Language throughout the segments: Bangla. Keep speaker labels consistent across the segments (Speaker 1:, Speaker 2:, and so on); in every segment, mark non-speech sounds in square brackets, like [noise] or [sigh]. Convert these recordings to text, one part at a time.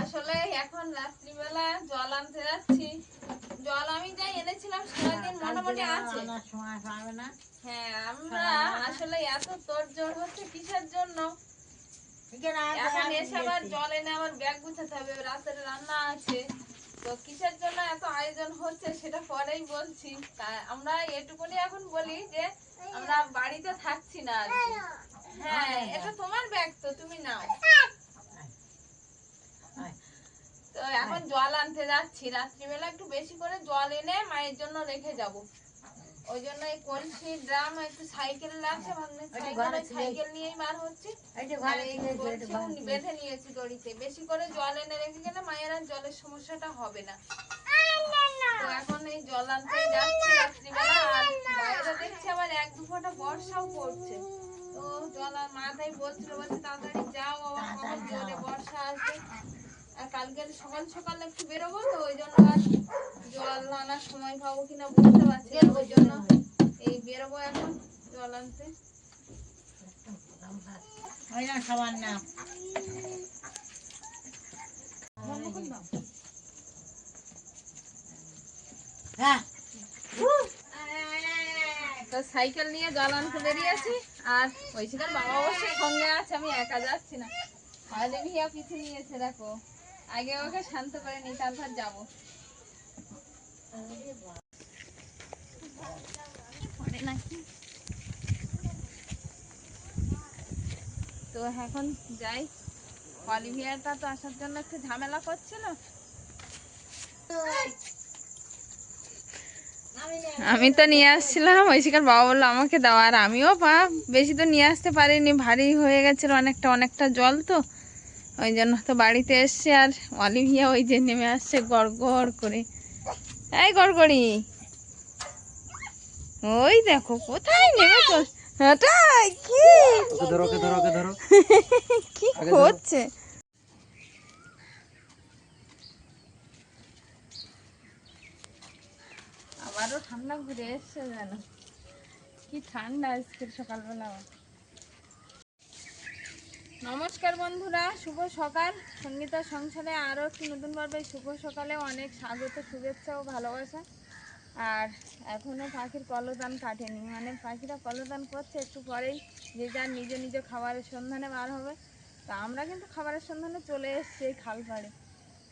Speaker 1: আসলে এখন রাত্রিবেলা জল আনতে যাচ্ছি। জল আমি যাই এনেছিলাম সারাদিন মোটামুটি আছে।
Speaker 2: আনার সময় পাবে না।
Speaker 1: হ্যাঁ আমরা আসলে এত তোড়জোড় হচ্ছে কিসের জন্য?
Speaker 2: এখন
Speaker 1: এসে আবার জল এনে আবার ব্যাগ গুছাতে হবে রাতের রান্না আছে। তো কিসের জন্য এত আয়োজন হচ্ছে সেটা পরেই বলছি। আমরা এটুকুনি এখন বলি যে আমরা বাড়িতে থাকছি না হ্যাঁ এটা তোমার ব্যাগ তো তুমি নাও।
Speaker 2: আয়।
Speaker 1: তো এখন জল আনতে যাচ্ছি। রাত্রিবেলা একটু বেশি করে জল এনে মায়ের জন্য রেখে যাব। ওই জন্য এই কলসি ড্রাম একটু সাইকেল লাগছে সাইকেল নিয়েই বার হচ্ছি। বেঁধে নিয়েছি দড়িতে। বেশি করে জল এনে রেখে গেলে মায়ের আর জলের সমস্যাটা হবে না। তো এখন এই জল আনতে যাচ্ছি রাত্রিবেলা আর বাইরে দেখছি আবার এক দু ফোঁটা বর্ষাও পড়ছে। তো জল আর মা তাই বলছিল বলছে তাড়াতাড়ি যাও আবার কখন জোরে বর্ষা আসবে? আর কালকে সকাল সকাল একটু বেরোবো তো, ওই জন্য আর জল আনার সময় পাবো কিনা বুঝতে পারছি ওই জন্য এই বেরোবো এখন জল আনতে।
Speaker 2: ওই না
Speaker 1: সাইকেল নিয়ে জল আনতে বেরিয়েছি, আর ঐশিকার বাবা অবশ্যই সঙ্গে আছে, আমি একা যাচ্ছি না। হয়তো ভিয়া পিছিয়ে নিয়েছে, দেখো। আগে ওকে শান্ত করে নি, তারপর যাব? তো এখন যাই। অলিভিয়াটা তো আসার জন্য একটু ঝামেলা করছিল। আমি তো নিয়ে আসছিলাম ঐশিকার বাবা বলল আমাকে দাও, আর আমিও পা বেশি তো নিয়ে আসতে পারিনি, ভারী হয়ে গেছিল অনেকটা অনেকটা জল তো। ওই জন্য তো বাড়িতে এসছে আর অলিভিয়া ওই যে নেমে আসছে গড় গড় করে। এই গড়গড়ি ওই দেখো কোথায় নেমে কি? [laughs] হচ্ছে? আবারও ঠান্ডা ঘুরে এসছে যেন। কি ঠান্ডা আজকে সকালবেলা। নমস্কার বন্ধুরা, শুভ সকাল। সঙ্গীতা সংসারে আরও একটি নতুন পর্বে শুভ সকালে অনেক স্বাগত, শুভেচ্ছা ও ভালোবাসা। আর এখনও পাখির কলদান কাটেনি। মানে পাখিরা কলদান করছে, একটু পরেই যে যার নিজ নিজ খাবারের সন্ধানে বার হবে। তো আমরা কিন্তু খাবারের সন্ধানে চলে এসেছি এই খাল পাড়ে।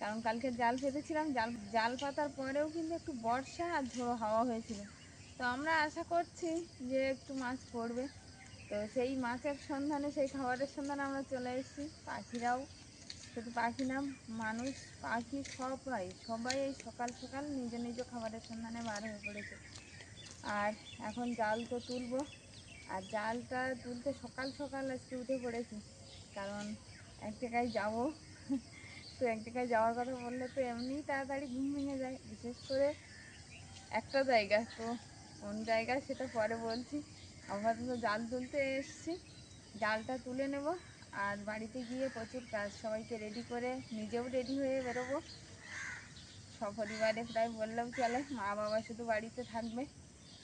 Speaker 1: কারণ কালকে জাল পেতেছিলাম জাল জাল পাতার পরেও কিন্তু একটু বর্ষা আর ঝোড়ো হাওয়া হয়েছিল। তো আমরা আশা করছি যে একটু মাছ পড়বে। তো সেই মাছের সন্ধানে, সেই খাবারের সন্ধানে আমরা চলে এসেছি। পাখিরাও, শুধু পাখি না, মানুষ, পাখি সবাই সবাই এই সকাল সকাল নিজ নিজ খাবারের সন্ধানে বার হয়ে পড়েছে। আর এখন জাল তো তুলবো। আর জালটা তুলতে সকাল সকাল আজকে উঠে পড়েছি। কারণ এক জায়গায় যাব, তো এক জায়গায় যাওয়ার কথা বললে তো এমনিই তাড়াতাড়ি ঘুম ভেঙে যায়। বিশেষ করে একটা জায়গা, তো কোন জায়গা সেটা পরে বলছি। আপাতত জাল তুলতে এসেছি। জালটা তুলে নেব আর বাড়িতে গিয়ে প্রচুর কাজ, সবাইকে রেডি করে নিজেও রেডি হয়ে বেরোবো। সপরিবারে প্রায় বললাম চলে, মা বাবা শুধু বাড়িতে থাকবে।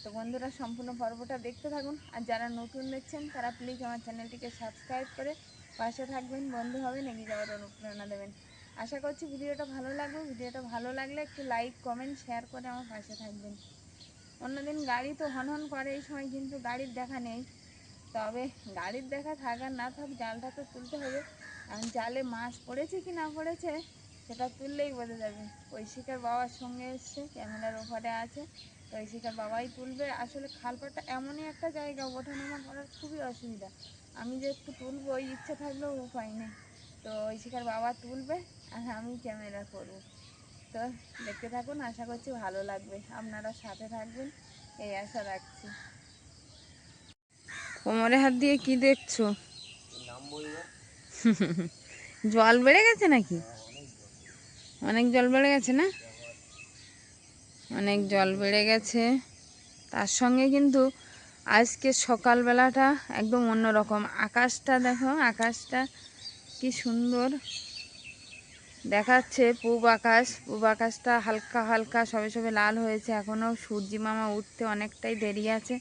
Speaker 1: তো বন্ধুরা, সম্পূর্ণ পর্বটা দেখতে থাকুন। আর যারা নতুন দেখছেন, তারা প্লিজ আমার চ্যানেলটিকে সাবস্ক্রাইব করে পাশে থাকবেন, বন্ধু হবেন, এগিয়ে যাওয়ার অনুপ্রেরণা দেবেন। আশা করছি ভিডিওটা ভালো লাগবে। ভিডিওটা ভালো লাগলে একটু লাইক কমেন্ট শেয়ার করে আমার পাশে থাকবেন। অন্যদিন গাড়ি তো হন হন করে, এই সময় কিন্তু গাড়ির দেখা নেই। তবে গাড়ির দেখা থাক না থাক, জালটা তো তুলতে হবে। কারণ জালে মাছ পড়েছে কি না পড়েছে, সেটা তুললেই বোঝা যাবে। ঐশিকার বাবার সঙ্গে এসছে, ক্যামেরার ওপারে আছে। তো ঐশিকার বাবাই তুলবে। আসলে খালপাটা এমনই একটা জায়গা, ওঠানামা করার খুবই অসুবিধা। আমি যে একটু তুলবো, ওই ইচ্ছা থাকলেও উপায় নেই। তো ঐশিকার বাবা তুলবে, আর আমি ক্যামেরা করব। তো দেখতে থাকুন, আশা করছি ভালো লাগবে। আপনারা সাথে থাকবেন, এই আশা রাখছি। কোমরে হাত দিয়ে কি দেখছ? [laughs] জল বেড়ে গেছে নাকি? অনেক জল বেড়ে গেছে না? অনেক জল বেড়ে গেছে। তার সঙ্গে কিন্তু আজকে সকালবেলাটা একদম অন্যরকম। আকাশটা দেখো, আকাশটা কি সুন্দর। দেখাচ্ছে পূব আকাশ। পূব আকাশটা হালকা হালকা, সবে সবে লাল হয়েছে। এখনও সূর্যি মামা উঠতে অনেকটাই দেরি আছে।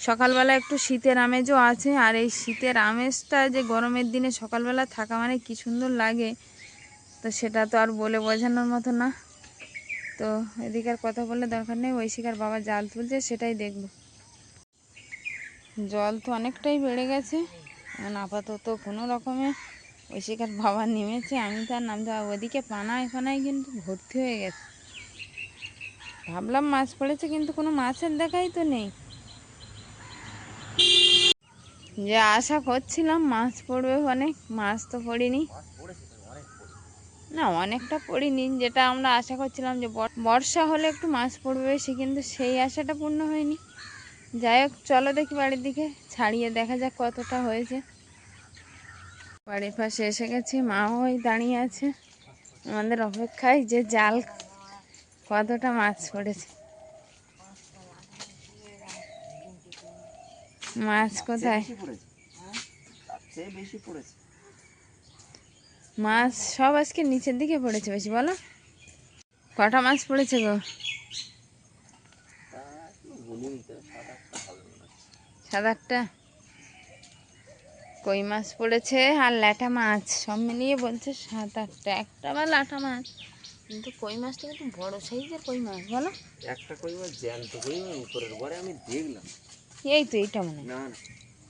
Speaker 1: সকালবেলা একটু শীতের আমেজও আছে। আর এই শীতের আমেজটা যে গরমের দিনে সকালবেলা থাকা মানে কি সুন্দর লাগে, তো সেটা তো আর বলে বোঝানোর মতো না। তো এদিকে আর কথা বললে দরকার নেই। ঐশিকার বাবা জাল তুলছে, সেটাই দেখব। জল তো অনেকটাই বেড়ে গেছে। আপাতত কোনো রকমে ঐশিকার বাবা নেমেছে, আমি তো আর নামতে ওদিকে পানায় পানায় কিন্তু ভর্তি হয়ে গেছে। ভাবলাম মাছ পড়েছে, কিন্তু কোনো মাছের দেখাই তো নেই। যে আশা করছিলাম মাছ পড়বে অনেক মাছ তো পড়িনি। না, অনেকটা পড়িনি, যেটা আমরা আশা করছিলাম যে বর্ষা হলে একটু মাছ পড়বে সে কিন্তু সেই আশাটা পূর্ণ হয়নি। যাই হোক, চলো দেখি বাড়ির দিকে, ছাড়িয়ে দেখা যাক কতটা হয়েছে। বাড়ির পাশে এসে গেছি মাও ওই দাঁড়িয়ে আছে। আমাদের অপেক্ষায় যে জাল কতটা মাছ পড়েছে। মাছ কোথায়?
Speaker 3: পড়েছে।
Speaker 1: মাছ সব আজকে নিচের দিকে পড়েছে বেশি বলো। কটা মাছ পড়েছে গো?
Speaker 3: সাত আটটা?
Speaker 1: কই মাছ পড়েছে আর ল্যাটা মাছ। সব মিলিয়ে বলছে সাত আটটা একটা বা লাটা মাছ। কিন্তু কই মাছটা কিন্তু বড় সাইজের কই মাছ বলো।
Speaker 3: একটা কই মাছ জ্যান্ত কই মাছ উপরের পরে আমি দেখলাম।
Speaker 1: এই তো এইটা মনে
Speaker 3: না না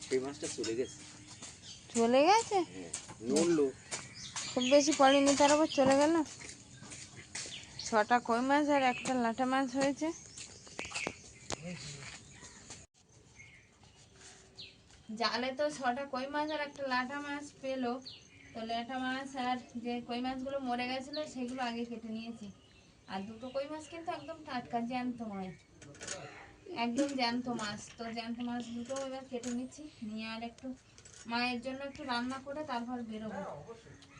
Speaker 3: সেই মাছটা চলে গেছে।
Speaker 1: চলে গেছে?
Speaker 3: হ্যাঁ নড়লো।
Speaker 1: খুব বেশি পড়েনি তার উপর চলে গেল। ছটা কই মাছ আর একটা লাটা মাছ হয়েছে। জালে তো ছটা কই মাছ আর একটা লাটা মাছ পেল। তো লাটা মাছ আর যে কই মাছগুলো মরে গেছিল সেগুলো আগে কেটে নিয়েছি। আর দুটো কই মাছ কিন্তু একদম টাটকা জ্যান্ত মাছ। একদম জ্যান্ত মাছ। তো জ্যান্ত মাছ দুটো এবার কেটে নিচ্ছি। নিয়ে আর একটু মায়ের জন্য একটু রান্না করে তারপর বেরোবো।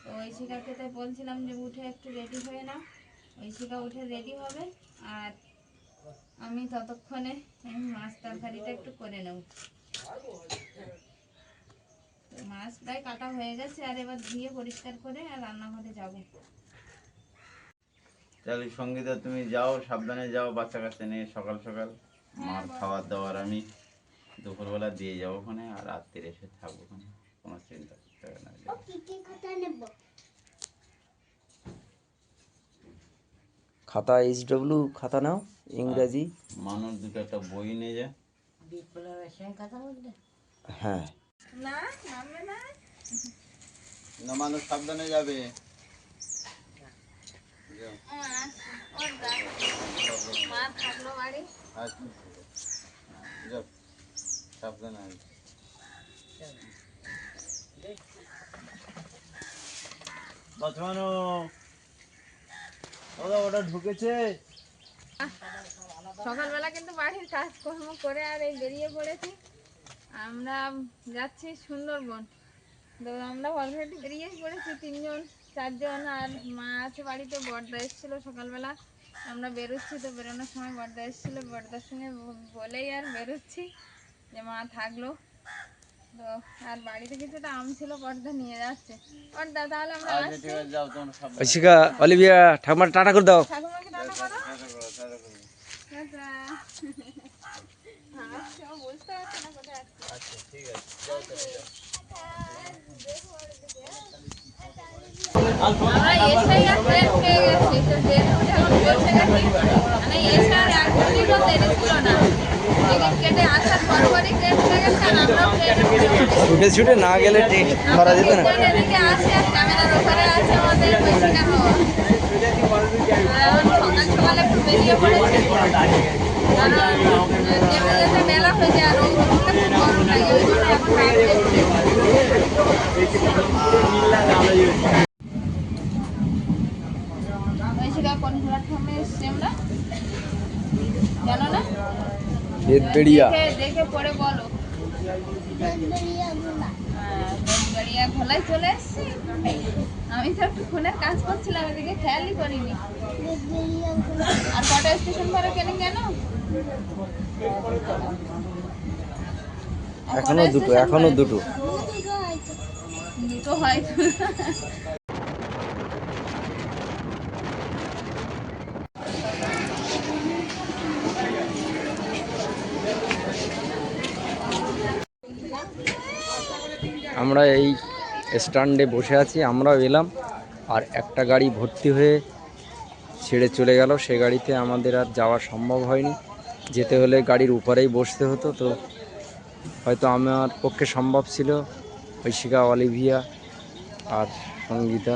Speaker 1: তো ঐশিকাকে তাই বলছিলাম যে উঠে একটু রেডি হয়ে নাও। ঐশিকা উঠে রেডি হবে। আর আমি ততক্ষণে মাছ তরকারিটা একটু করে নেব। মাছ প্রায় কাটা হয়ে গেছে আর এবার ধুয়ে পরিষ্কার করে আর রান্নাঘরে যাব।
Speaker 4: তাহলে সঙ্গীতা তুমি যাও সাবধানে যাও বাচ্চা কাচ্চা নিয়ে সকাল সকাল। মার খাবার দাবার আমি দুপুরবেলা দিয়ে যাব ওখানে আর রাত্রিরে এসে থাকব ওখানে। কোনো চিন্তা করতে হবে না
Speaker 3: খাতা এইচ ডব্লিউ খাতা নাও ইংরাজি।
Speaker 4: মানুষ দুটো একটা বই নিয়ে যায়
Speaker 2: বিপ্লবের সঙ্গে কথা বলতে
Speaker 3: হ্যাঁ।
Speaker 1: না নামবে না।
Speaker 4: না মানুষ সাবধানে যাবে।
Speaker 1: মাছ ওর দা- মা থাকল বাড়ি
Speaker 4: যাও সাবধানে ওটা ঢুকেছে?
Speaker 1: সকালবেলা কিন্তু বাড়ির কাজকর্ম করে আর এই বেরিয়ে পড়েছি। আমরা যাচ্ছি সুন্দরবন। তো আমরা অলরেডি বেরিয়ে পড়েছি তিনজন চারজন আর মা আছে বাড়িতে বর্দা এসেছিল সকালবেলা। আমরা বেরোচ্ছি তো বেরোনোর সময় বর্দা এসেছিল বর্দার সঙ্গে বলেই আর বেরোচ্ছি যে মা থাকল। তো আর বাড়িতে কিছুটা আম ছিল বর্দা নিয়ে যাচ্ছে। বর্দা তাহলে আমরা আসছি।
Speaker 3: ঐশিকা অলিভিয়া ঠাকুমার টাটা করে দাও।
Speaker 1: ঠাকুমাকে টাটা করো। আচ্ছা
Speaker 4: ঠিক আছে
Speaker 3: ছুটে ছুটে না গেলে টেস্ট করা যেত না
Speaker 1: ট্রেন এদিকে আছে আর ক্যামেরার ওপরে আছে আমাদের বৈশিকা হওয়া আর এখন সকাল সকাল একটু বেরিয়ে পড়েছি কারণ যেতে যেতে বেলা হয়ে যায় আর ওই রুমটা খুব গরম লাগে ওই জন্য এখন রাত্রে ঐশিকা কোন প্ল্যাটফর্মে এসছি আমরা জানো না
Speaker 3: বেদবেড়িয়া
Speaker 1: দেখে পরে বলো। ঘোলায় চলে এসছি? আমি তো একটু ফোনের কাজ করছিলাম এদিকে খেয়ালই করিনি। আর কটা স্টেশন পরে কেন কেন এখনও
Speaker 3: দুটো
Speaker 1: এখনও
Speaker 3: দুটো।
Speaker 1: দুটো হয়তো
Speaker 5: আমরা এই স্ট্যান্ডে বসে আছি, আমরাও এলাম, আর একটা গাড়ি ভর্তি হয়ে ছেড়ে চলে গেল। সে গাড়িতে আমাদের আর যাওয়া সম্ভব হয়নি। যেতে হলে গাড়ির উপরেই বসতে হতো, তো হয়তো আমার পক্ষে সম্ভব ছিল। ঐশিকা, অলিভিয়া আর সঙ্গীতা।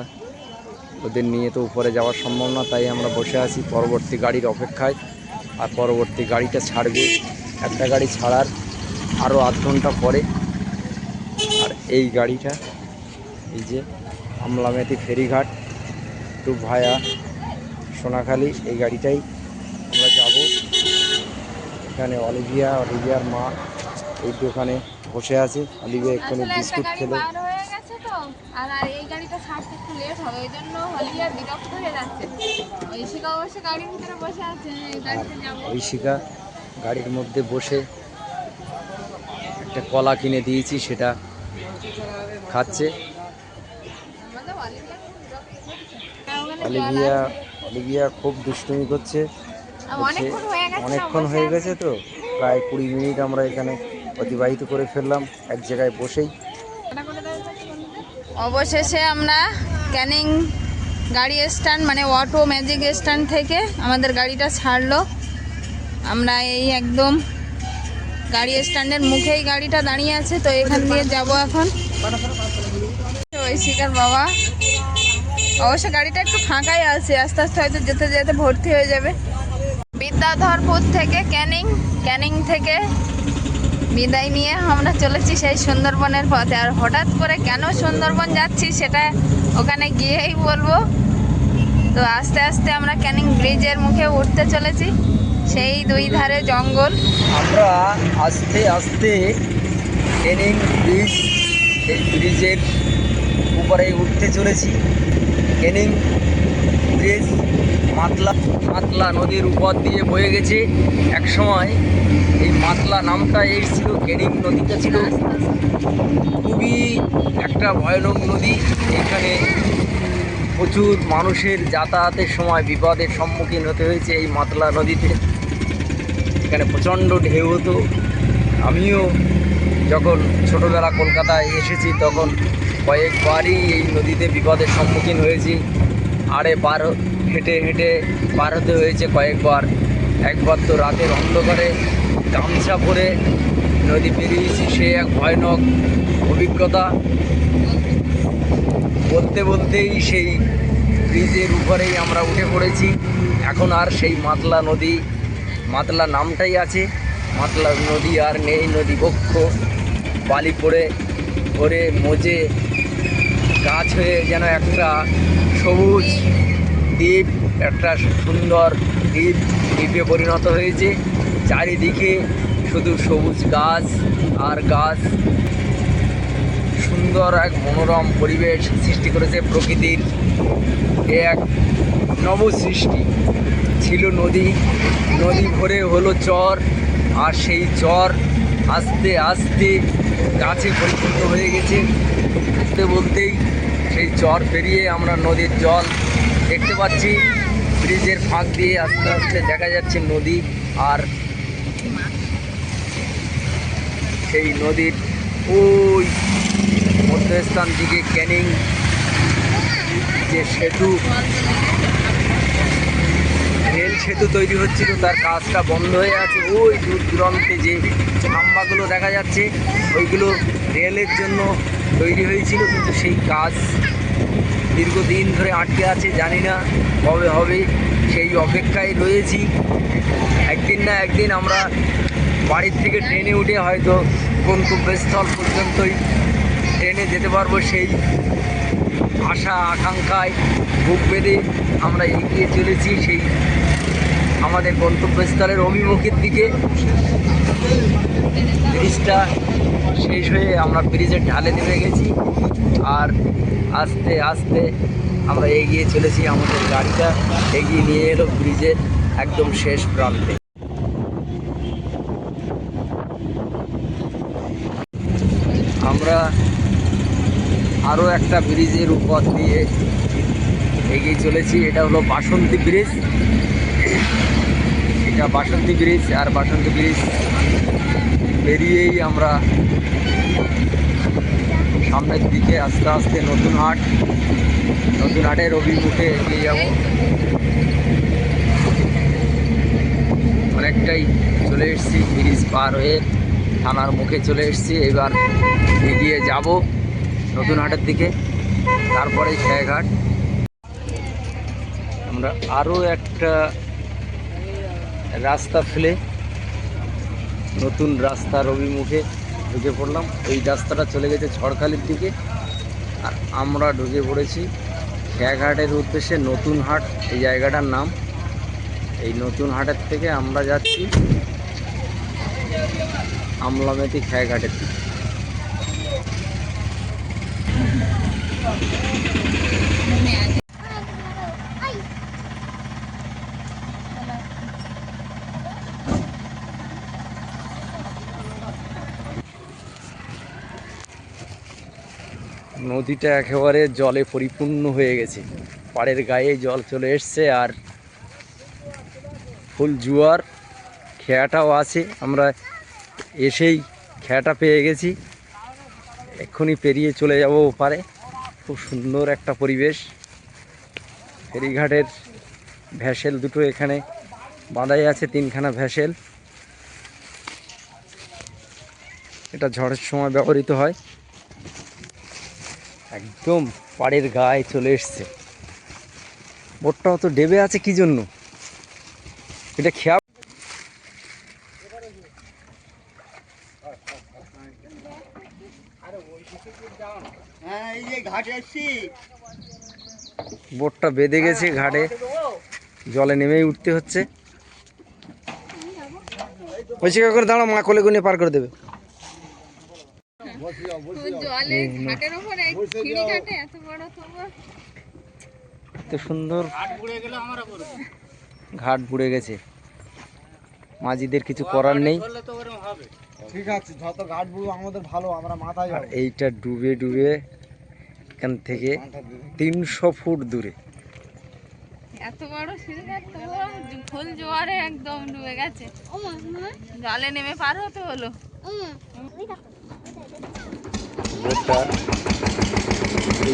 Speaker 5: ওদের নিয়ে তো উপরে যাওয়ার সম্ভব না, তাই আমরা বসে আছি পরবর্তী গাড়ির অপেক্ষায়। আর পরবর্তী গাড়িটা ছাড়বে, একটা গাড়ি ছাড়ার আরও আধ ঘণ্টা পরে। আর এই গাড়িটা, এই যে আমলামেতি ফেরিঘাট, টু ভায়া সোনাখালি, এই গাড়িটাই আমরা যাব। এখানে অলিভিয়া, অলিভিয়ার মা এই দোকানে বসে আছে। অলিভিয়া এক্ষুনি বিস্কুট খেলো।
Speaker 1: আর আর এই গাড়িটা ছাড়তে একটু লেট হবে ওই জন্য হলিয়া বিরক্ত হয়ে যাচ্ছে। ওই অবশ্য গাড়ির ভিতরে বসে আছে গাড়িতে যাব।
Speaker 5: ঐশিকা গাড়ির মধ্যে বসে একটা কলা কিনে দিয়েছি সেটা খাচ্ছে।
Speaker 1: অলিভিয়া
Speaker 5: অলিভিয়া খুব দুষ্টুমি করছে।
Speaker 1: অনেকক্ষণ হয়ে। গেছে
Speaker 5: তো প্রায় কুড়ি মিনিট আমরা এখানে অতিবাহিত করে ফেললাম, এক জায়গায় বসেই।
Speaker 1: অবশেষে আমরা ক্যানিং গাড়ি স্ট্যান্ড মানে অটো ম্যাজিক স্ট্যান্ড থেকে আমাদের গাড়িটা ছাড়লো। আমরা এই একদম গাড়ি স্ট্যান্ডের মুখেই গাড়িটা দাঁড়িয়ে আছে, তো এখান দিয়ে যাব এখন। ওই শিকার বাবা। অবশ্য গাড়িটা একটু ফাঁকাই আছে, আস্তে আস্তে হয়তো যেতে যেতে ভর্তি হয়ে যাবে। বিদ্যাধরপুর থেকে ক্যানিং ক্যানিং থেকে বিদায় নিয়ে আমরা চলেছি সেই সুন্দরবনের পথে। আর হঠাৎ করে কেন সুন্দরবন যাচ্ছি সেটা ওখানে গিয়েই বলব। তো আস্তে আস্তে আমরা ক্যানিং ব্রিজের মুখে উঠতে চলেছি। সেই দুই ধারে জঙ্গল।
Speaker 5: আমরা আস্তে আস্তে ট্রেনিং ব্রিজ এই ব্রিজের উপরে উঠতে চলেছি। ট্রেনিং ব্রিজ মাতলা মাতলা নদীর উপর দিয়ে বয়ে গেছে। এক সময় এই নামটা এসেছিল কেনিং নদীটা ছিল। খুবই একটা ভয়ানক নদী। এখানে প্রচুর মানুষের যাতায়াতের সময় বিপদের সম্মুখীন হতে হয়েছে এই মাতলা নদীতে। এখানে প্রচণ্ড ঢেউ হতো। আমিও যখন ছোটোবেলা কলকাতায় এসেছি, তখন কয়েকবারই এই নদীতে বিপদের সম্মুখীন হয়েছি। আরে পার হেঁটে হেঁটে পার হতে হয়েছে কয়েকবার। একবার তো রাতের অন্ধকারে। গামছা পরে নদী পেরিয়েছি, সে এক ভয়ানক অভিজ্ঞতা। বলতে বলতেই সেই ব্রিজের উপরেই আমরা উঠে পড়েছি। এখন আর সেই মাতলা নদী, মাতলা নামটাই আছে। মাতলা নদী আর নেই, নদী বক্ষ। বালি পড়ে, ভরে মজে, গাছ হয়ে যেন একটা সবুজ দ্বীপ, একটা সুন্দর দ্বীপ, দ্বীপে পরিণত হয়েছে। চারিদিকে শুধু সবুজ গাছ আর গাছ। সুন্দর এক মনোরম পরিবেশ সৃষ্টি করেছে প্রকৃতির এক নব সৃষ্টি। ছিল নদী নদী ভরে হলো চর, আর সেই চর আস্তে আস্তে গাছে পরিপূর্ণ হয়ে গেছে। বলতে বলতেই সেই চর পেরিয়ে আমরা নদীর জল দেখতে পাচ্ছি। ব্রিজের ফাঁক দিয়ে আস্তে আস্তে দেখা যাচ্ছে নদী আর সেই নদীর ওই মধ্যস্থান দিকে ক্যানিং যে সেতু, রেল সেতু তৈরি হচ্ছিল, তার কাজটা বন্ধ হয়ে আছে। ওই দূর দূরান্তে যে খাম্বাগুলো দেখা যাচ্ছে, ওইগুলো রেলের জন্য তৈরি হয়েছিল, কিন্তু সেই কাজ দীর্ঘদিন ধরে আটকে আছে, জানি না কবে হবে। সেই অপেক্ষায় রয়েছি। একদিন না একদিন আমরা বাড়ির থেকে ট্রেনে উঠে হয়তো গন্তব্যস্থল পর্যন্তই ট্রেনে যেতে পারব সেই আশা, আকাঙ্ক্ষায় বুক বেঁধে আমরা এগিয়ে চলেছি সেই আমাদের গন্তব্যস্থলের অভিমুখের দিকে। ব্রিজটা শেষ হয়ে আমরা ব্রিজের ঢালে নেমে গেছি আর আস্তে আস্তে আমরা এগিয়ে চলেছি আমাদের গাড়িটা। এগিয়ে নিয়ে এলো ব্রিজের একদম শেষ প্রান্তে। আমরা আরও একটা ব্রিজের উপর দিয়ে এগিয়ে চলেছি। এটা হলো বাসন্তী ব্রিজ। এটা বাসন্তী ব্রিজ আর বাসন্তী ব্রিজ পেরিয়েই আমরা সামনের দিকে আস্তে আস্তে নতুন হাট, নতুন হাটের অভিমুখে এগিয়ে যাব। অনেকটাই চলে এসেছি ব্রিজ পার হয়ে। থানার মুখে চলে এসেছি, এবার এগিয়ে যাব নতুন হাটের দিকে, তারপরে খেয়াঘাট আমরা আরও একটা রাস্তা ফেলে নতুন রাস্তার অভিমুখে ঢুকে পড়লাম। এই রাস্তাটা চলে গেছে ঝড়খালির দিকে, আর আমরা ঢুকে পড়েছি খেয়াঘাটের উদ্দেশ্যে নতুন হাট, এই জায়গাটার নাম। এই নতুন হাটের থেকে আমরা যাচ্ছি। আমলামেতি খেয়াঘাটের দিকে নদীটা একেবারে জলে পরিপূর্ণ হয়ে গেছে। পাড়ের গায়ে জল চলে এসছে আর ফুল জুয়ার, খেয়াটাও আছে। আমরা এসেই খেয়াটা পেয়ে গেছি। এক্ষুনি পেরিয়ে চলে যাব ওপারে। খুব সুন্দর একটা পরিবেশ। ফেরিঘাটের ভ্যাসেল দুটো এখানে বাঁধাই আছে, তিনখানা ভ্যাসেল। এটা ঝড়ের সময় ব্যবহৃত হয়। একদম পাড়ের গায়ে চলে এসছে। বোটটাও তো ডেবে আছে কি জন্য? এটা খেয়া
Speaker 3: হ্যাঁ এই যে ঘাটে এসছি
Speaker 5: বোটটা বেঁধে গেছে ঘাটে। জলে নেমেই উঠতে হচ্ছে। পরিষ্কার করে দাঁড়াও মা কোলে গুনে পার করে দেবে।
Speaker 1: ঘাটে এত বড় তবু
Speaker 5: এত সুন্দর ঘাট বুড়ে গেছে। মাঝিদের কিছু করার নেই।
Speaker 3: ঠিক আছে যত ঘাট বুড়ো আমাদের ভালো আমরা মাথায়
Speaker 5: এইটা ডুবে ডুবে এখান থেকে তিনশো ফুট দূরে।
Speaker 1: এত বড় সিঁড়ি ঘাট ফুল জোয়ারে একদম ডুবে গেছে। জলে নেমে পার হতে হলো।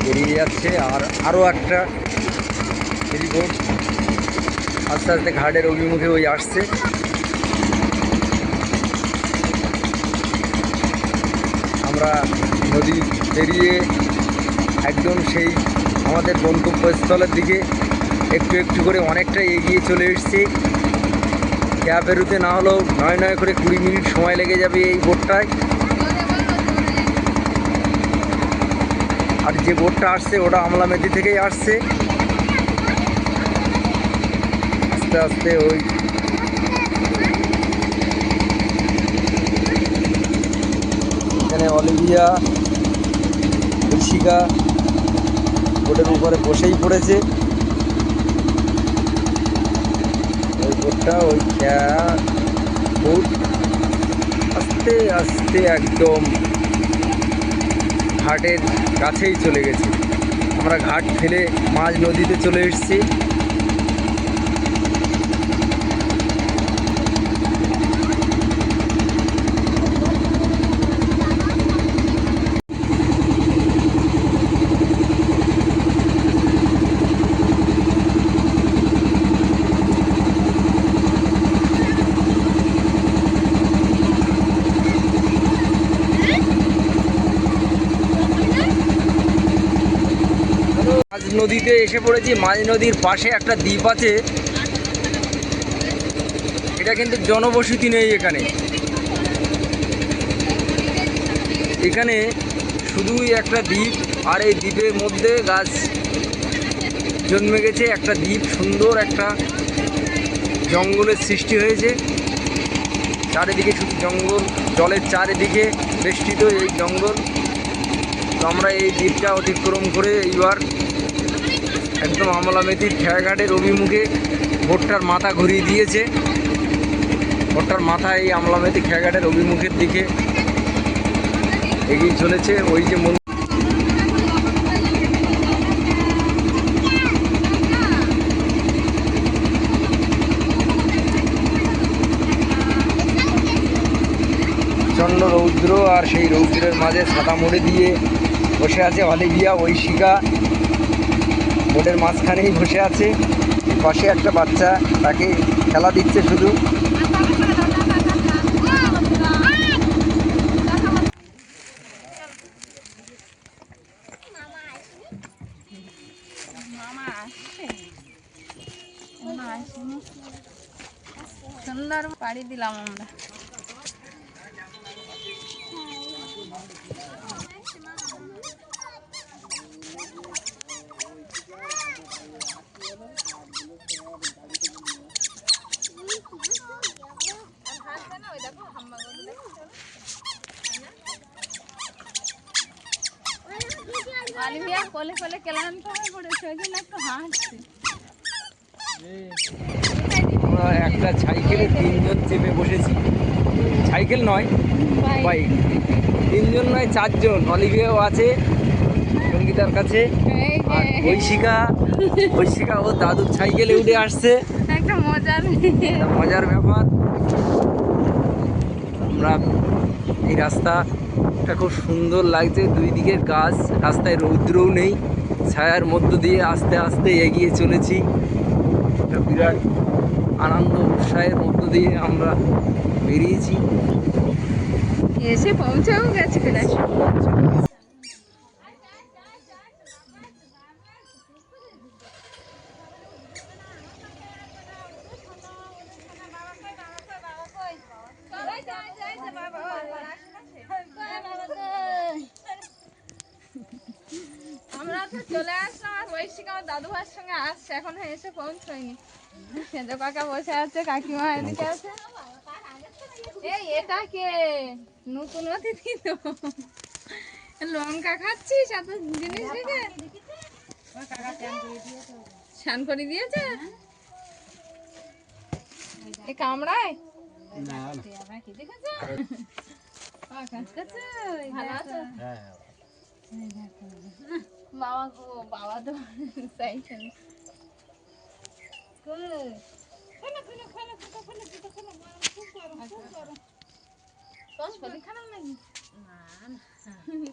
Speaker 5: বেরিয়ে যাচ্ছে আর আরও একটা আস্তে আস্তে ঘাটের অভিমুখে ওই আসছে। আমরা নদী পেরিয়ে একদম সেই আমাদের গন্তব্যস্থলের দিকে একটু একটু করে অনেকটা এগিয়ে চলে এসেছি। ক্যাব বেরোতে না হলেও নয় নয় করে কুড়ি মিনিট সময় লেগে যাবে এই বোটটায়। আর যে বোটটা আসছে, ওটা আমলা মেদি থেকেই আসছে। আস্তে আস্তে ওই এখানে অলিভিয়া ঋষিকা বোটের উপরে বসেই পড়েছে। ওই বোটটা ওই বোট আস্তে আস্তে একদম ঘাটের কাছেই চলে গেছে। আমরা ঘাট ফেলে মাঝ নদীতে চলে এসেছি মাঝ নদীতে এসে পড়েছি। মাঝ নদীর পাশে একটা দ্বীপ আছে। এটা কিন্তু জনবসতি নেই এখানে। এখানে শুধুই একটা দ্বীপ, আর এই দ্বীপের মধ্যে গাছ জন্মে গেছে। একটা দ্বীপ সুন্দর একটা জঙ্গলের সৃষ্টি হয়েছে। চারিদিকে শুধু জঙ্গল, জলের চারিদিকে বেষ্টিত এই জঙ্গল। তো আমরা এই দ্বীপটা অতিক্রম করে এইবার একদম আমলামেতির খেয়াঘাটের অভিমুখে ভোটটার মাথা ঘুরিয়ে দিয়েছে। ভোটটার মাথা এই আমলামেতি খেয়াঘাটের অভিমুখের দিকে এগিয়ে চলেছে। ওই যে মন প্রচণ্ড রৌদ্র আর সেই রৌদ্রের মাঝে ছাতা মুড়ে দিয়ে বসে আছে অলিভিয়া ঐশিকা। বোর্ডের মাঝখানেই বসে আছে। পাশে একটা বাচ্চা তাকে খেলা দিচ্ছে শুধু।
Speaker 1: সুন্দর পাড়ি দিলাম আমরা। অলিভিয়া কোলে কোলে ক্লান্ত হয়ে পড়েছে ওই জন্য একটু হাসছে।
Speaker 5: আমরা একটা সাইকেলে তিনজন চেপে বসেছি। সাইকেল নয় বাইক। তিনজন নয় চারজন। অলিভিয়াও আছে সঙ্গীতার কাছে। আর ঐশিকা ঐশিকা ও দাদুর সাইকেলে উঠে আসছে।
Speaker 1: একটা মজার
Speaker 5: মজার ব্যাপার। আমরা এই রাস্তাটা খুব সুন্দর লাগছে। দুই দিকের গাছ রাস্তায় রৌদ্রও নেই। ছায়ার মধ্য দিয়ে আস্তে আস্তে এগিয়ে চলেছি। একটা বিরাট আনন্দ উৎসাহের মধ্য দিয়ে আমরা বেরিয়েছি।
Speaker 1: এসে পৌঁছাও গেছে প্রায় আমরা তো চলে আসলাম আর ঐশিক আমার দাদু ভাইয়ের সঙ্গে আসছে এখনও এসে পৌঁছয়নি। সেজো কাকা বসে আছে কাকিমা এদিকে আছে। এই এটা কে? নতুন অতিথি তো। লঙ্কা খাচ্ছিস? এত জিনিস রেখে? স্নান করে দিয়েছে? এ কামড়ায়? ভালো আছো? বাবা গো বাবা তো চাইছেন তোর শরীর খারাপ নাকি?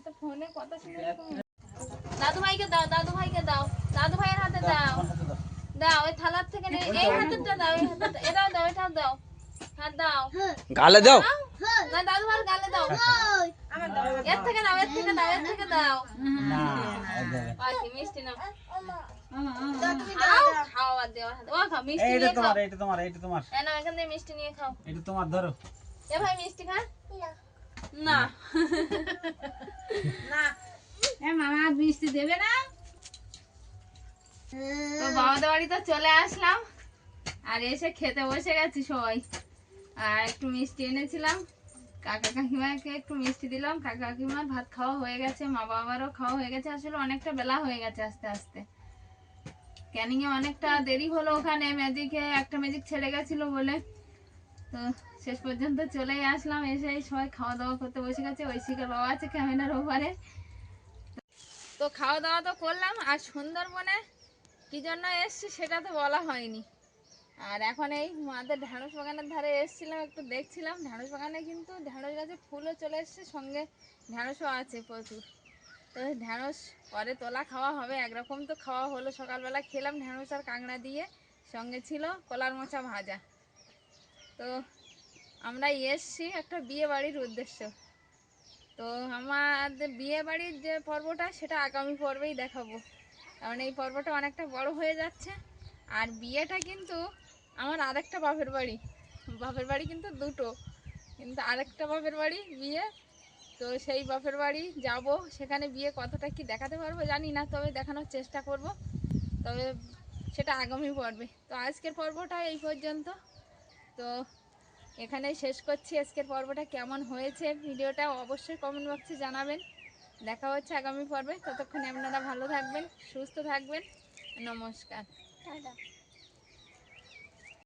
Speaker 1: তো ফোনে কথা শুনে দাদু ভাইকে দাও দাদু ভাইকে দাও দাদু ভাইয়ের হাতে দাও। দাও ওই থালার থেকে নে- এই হাতেরটা দাও এই হাতেরটা এটাও দাও এটাও দাও হাত দাও।
Speaker 5: গালে দাও।
Speaker 1: না দাদু ভাইয়ের গালে দাও। এর থেকে দাও এর থেকে দাও এর থেকে দাও পাখি মিষ্টি নাও খাও খাও আর দেওয়া হাতে। ও খাও মিষ্টি
Speaker 6: এইটা
Speaker 1: নিয়ে খাও।
Speaker 6: তোমার এইটা তোমার এইটা তোমার।
Speaker 1: এই নাও মিষ্টি নিয়ে খাও।
Speaker 6: এটা তোমার ধরো।
Speaker 1: এ ভাই মিষ্টি খা। না।
Speaker 2: মামা বৃষ্টি দেবে না?
Speaker 1: তো বাবাদের বাড়িতে চলে আসলাম আর এসে খেতে বসে গেছি সবাই। আর একটু মিষ্টি এনেছিলাম। কাকা কাকিমাকে একটু মিষ্টি দিলাম। কাকা কাকিমার ভাত খাওয়া হয়ে গেছে, মা বাবারও খাওয়া হয়ে গেছে। আসলে অনেকটা বেলা হয়ে গেছে আস্তে আস্তে। ক্যানিং এ অনেকটা দেরি হলো ওখানে, ম্যাজিকে একটা ম্যাজিক ছেড়ে গেছিল বলে। তো শেষ পর্যন্ত চলেই আসলাম, এসে সবাই খাওয়া দাওয়া করতে বসে গেছে। ঐশিকা বাবা আছে ক্যামেরার ওপারে। তো খাওয়া দাওয়া তো করলাম, আর সুন্দরবনে কি জন্য এসছি সেটা তো বলা হয়নি। আর এখন এই মাদের ঢ্যাঁড়স বাগানের ধারে এসেছিলাম, একটু দেখছিলাম। ঢ্যাঁড়স বাগানে কিন্তু ঢ্যাঁড়স গাছে ফুলও চলে এসছে, সঙ্গে ঢ্যাঁড়সও আছে প্রচুর। তো ঢ্যাঁড়স পরে তোলা খাওয়া হবে, একরকম তো খাওয়া হলো। সকালবেলা খেলাম ঢ্যাঁড়স আর কাঁকড়া দিয়ে, সঙ্গে ছিল কলার মোচা ভাজা। তো আমরা এসছি একটা বিয়ে বাড়ির উদ্দেশ্য। তো আমাদের বিয়ে বাড়ির যে পর্বটা, সেটা আগামী পর্বেই দেখাবো। কারণ এই পর্বটা অনেকটা বড় হয়ে যাচ্ছে। আর বিয়েটা কিন্তু আমার আরেকটা বাপের বাড়ি। বাপের বাড়ি কিন্তু দুটো। কিন্তু আরেকটা বাপের বাড়ি বিয়ে। তো সেই বাপের বাড়ি যাব। সেখানে বিয়ে কতটা কি দেখাতে পারব জানি না, তবে দেখানোর চেষ্টা করব। তবে সেটা আগামী পর্বে। তো আজকের পর্বটা এই পর্যন্ত। তো এখানেই শেষ করছি। আজকের পর্বটা কেমন হয়েছে ভিডিওটা অবশ্যই কমেন্ট বক্সে জানাবেন। দেখা হচ্ছে আগামী পর্বে। ততক্ষণে আপনারা ভালো থাকবেন, সুস্থ থাকবেন। নমস্কার।